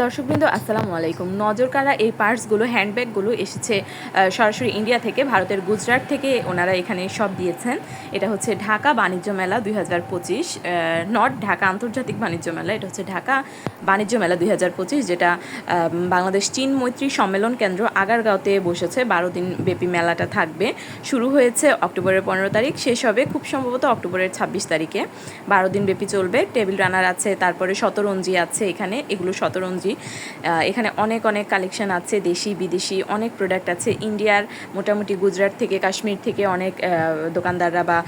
দর্শকবৃন্দ, আসসালামু আলাইকুম। নজর কাড়া এই পার্টসগুলো হ্যান্ডব্যাগগুলো এসেছে সরাসরি ইন্ডিয়া থেকে, ভারতের গুজরাট থেকে ওনারা এখানে সব দিয়েছেন। এটা হচ্ছে ঢাকা বাণিজ্য মেলা দুই হাজার পঁচিশ নট ঢাকা আন্তর্জাতিক বাণিজ্য মেলা, এটা হচ্ছে ঢাকা বাণিজ্য মেলা দুই হাজার পঁচিশ, যেটা বাংলাদেশ চীন মৈত্রী সম্মেলন কেন্দ্র আগারগাঁওতে বসেছে। বারো দিন ব্যাপী মেলাটা থাকবে। শুরু হয়েছে অক্টোবরের পনেরো তারিখ, শেষ হবে খুব সম্ভবত অক্টোবরের ছাব্বিশ তারিখে। বারো দিন ব্যাপী চলবে। টেবিল রানার আছে, তারপরে শতরঞ্জি আছে এখানে। এগুলো শতরঞ্জি আহ, এখানে অনেক অনেক কালেকশন আছে দেশি বিদেশি অনেক প্রোডাক্ট আছে। ইন্ডিয়ার মোটামুটি গুজরাট থেকে কাশ্মীর থেকে অনেক দোকানদাররা বা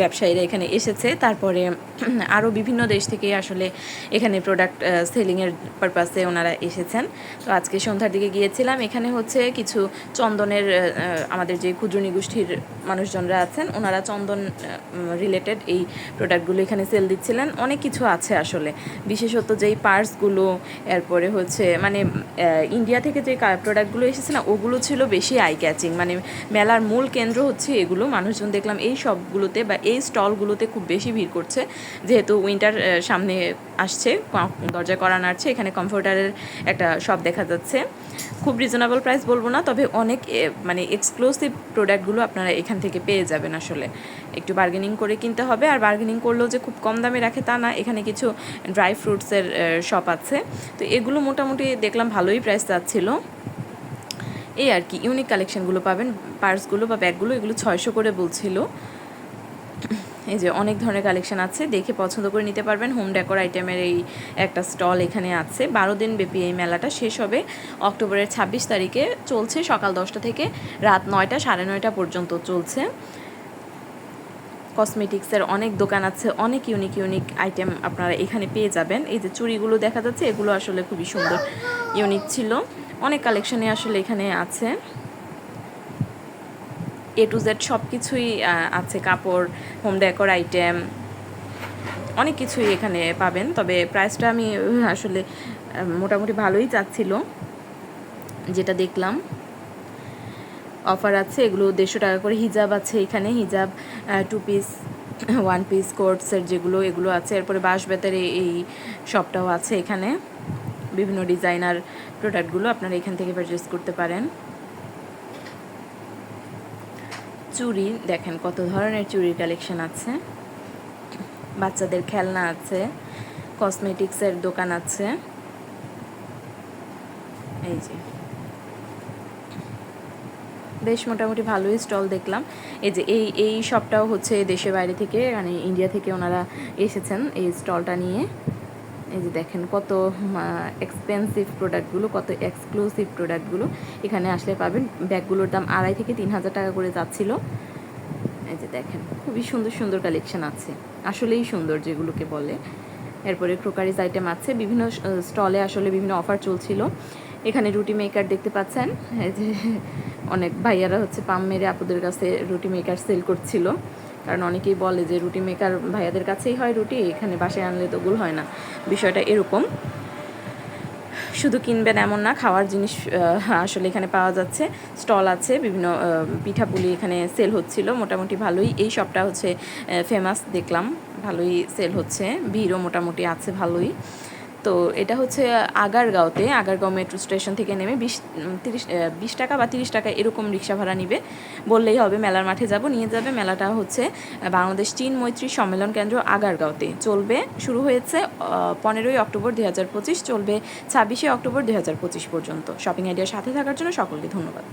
ব্যবসায়ীরা এখানে এসেছে। তারপরে আরও বিভিন্ন দেশ থেকে আসলে এখানে প্রোডাক্ট সেলিংয়ের পারপাসে ওনারা এসেছেন। তো আজকে সন্ধ্যার দিকে গিয়েছিলাম। এখানে হচ্ছে কিছু চন্দনের আমাদের যে ক্ষুদ্রনী গোষ্ঠীর মানুষজনরা আছেন ওনারা চন্দন রিলেটেড এই প্রোডাক্টগুলো এখানে সেল দিচ্ছিলেন। অনেক কিছু আছে আসলে। বিশেষত যেই পার্টসগুলো এরপরে হচ্ছে মানে ইন্ডিয়া থেকে যে প্রোডাক্টগুলো এসেছে না, ওগুলো ছিল বেশি আই ক্যাচিং মানে মেলার মূল কেন্দ্র হচ্ছে এগুলো। মানুষজন দেখলাম এই সবগুলোতে বা এই স্টলগুলোতে খুব বেশি ভিড় করছে। যেহেতু উইন্টার সামনে আসছে দরজা করা নাড়ছে, এখানে কম্পিউটারের একটা শপ দেখা যাচ্ছে। খুব রিজনেবল প্রাইস বলব না, তবে অনেক মানে এক্সক্লুসিভ প্রোডাক্টগুলো আপনারা এখান থেকে পেয়ে যাবেন আসলে। একটু বার্গেনিং করে কিনতে হবে, আর বার্গেনিং করলেও যে খুব কম দামে রাখে তা না, এখানে কিছু ড্রাই ফ্রুটসের শপ আছে। তো এগুলো মোটামুটি দেখলাম ভালোই প্রাইস যাচ্ছিল। এই আর কি ইউনিক কালেকশনগুলো পাবেন পার্সগুলো বা ব্যাগগুলো এগুলো ছয়শো করে বলছিল। এই যে অনেক ধরনের কালেকশন আছে, দেখে পছন্দ করে নিতে পারবেন। হোম ডেকোর আইটেমের এই একটা স্টল এখানে আছে। বারো দিন ব্যাপী এই মেলাটা শেষ হবে অক্টোবরের ছাব্বিশ তারিখে। চলছে সকাল দশটা থেকে রাত নয়টা, সাড়ে নয়টা পর্যন্ত চলছে। কসমেটিক্সের অনেক দোকান আছে, অনেক ইউনিক ইউনিক আইটেম আপনারা এখানে পেয়ে যাবেন। এই যে চুড়িগুলো দেখা যাচ্ছে, এগুলো আসলে খুবই সুন্দর ইউনিক ছিল। অনেক কালেকশনে আসলে এখানে আছে। এ টু জেড সব কিছুই আছে। কাপড় হোম ডেকোর আইটেম অনেক কিছুই এখানে পাবেন। তবে প্রাইসটা আমি আসলে মোটামুটি ভালোই চাচ্ছিল, যেটা দেখলাম। অফার আছে, এগুলো দেড়শো টাকা করে হিজাব আছে এখানে। হিজাব টু পিস ওয়ান পিস কোটসের যেগুলো, এগুলো আছে। এরপরে বাঁশ বেতের এই- এই শপটাও আছে এখানে। বিভিন্ন ডিজাইনার প্রোডাক্টগুলো আপনারা এখান থেকে পারচেস করতে পারেন। চুড়ি, দেখেন কত ধরনের চুড়ির কালেকশন আছে। বাচ্চাদের খেলনা আছে কসমেটিক্সের দোকান আছে। এই যে। বেশ মোটামুটি ভালোই স্টল দেখলাম। এই যে, এই এই শপটাও হচ্ছে দেশের বাইরে থেকে মানে ইন্ডিয়া থেকে ওনারা এসেছেন এই স্টলটা নিয়ে। এই যে দেখেন কত এক্সপেন্সিভ প্রোডাক্টগুলো কত এক্সক্লুসিভ প্রোডাক্টগুলো এখানে আসলে পাবেন। ব্যাগগুলোর দাম আড়াই থেকে তিন হাজার টাকা করে যাচ্ছিল। এই যে দেখেন, খুবই সুন্দর সুন্দর কালেকশন আছে। আসলেই সুন্দর যেগুলোকে বলে। এরপরে ক্রোকারিজ আইটেম আছে। বিভিন্ন স্টলে আসলে বিভিন্ন অফার চলছিল। এখানে রুটি মেকার দেখতে পাচ্ছেন। এই যে অনেক ভাইয়ারা হচ্ছে পাম মেরে আপুদের কাছে রুটি মেকার সেল করছিল। কারণ অনেকেই বলে যে রুটি মেকার ভাইয়াদের কাছেই হয় রুটি, এখানে বাসায় আনলে তো গুল হয় না। বিষয়টা এরকম। শুধু কিনবেন এমন না, খাওয়ার জিনিস আসলে এখানে পাওয়া যাচ্ছে। স্টল আছে, বিভিন্ন পিঠাপুলি এখানে সেল হচ্ছিল, মোটামুটি ভালোই। এই শপটা হচ্ছে ফেমাস দেখলাম। ভালোই সেল হচ্ছে। ভিড়ও মোটামুটি আছে, ভালোই। তো এটা হচ্ছে আগারগাঁওতে, আগারগাঁও মেট্রো স্টেশন থেকে নেমে বিশ, তিরিশ বিশ টাকা বা তিরিশ টাকা এরকম রিক্সা ভাড়া নিবে। বললেই হবে মেলার মাঠে যাব, নিয়ে যাবে। মেলাটা হচ্ছে বাংলাদেশ চীন মৈত্রী সম্মেলন কেন্দ্র আগারগাঁওতে। চলবে, শুরু হয়েছে পনেরোই অক্টোবর দুই হাজার পঁচিশ, চলবে ছাব্বিশে অক্টোবর দুই হাজার পঁচিশ পর্যন্ত। শপিং আইডিয়ার সাথে থাকার জন্য সকলকে ধন্যবাদ।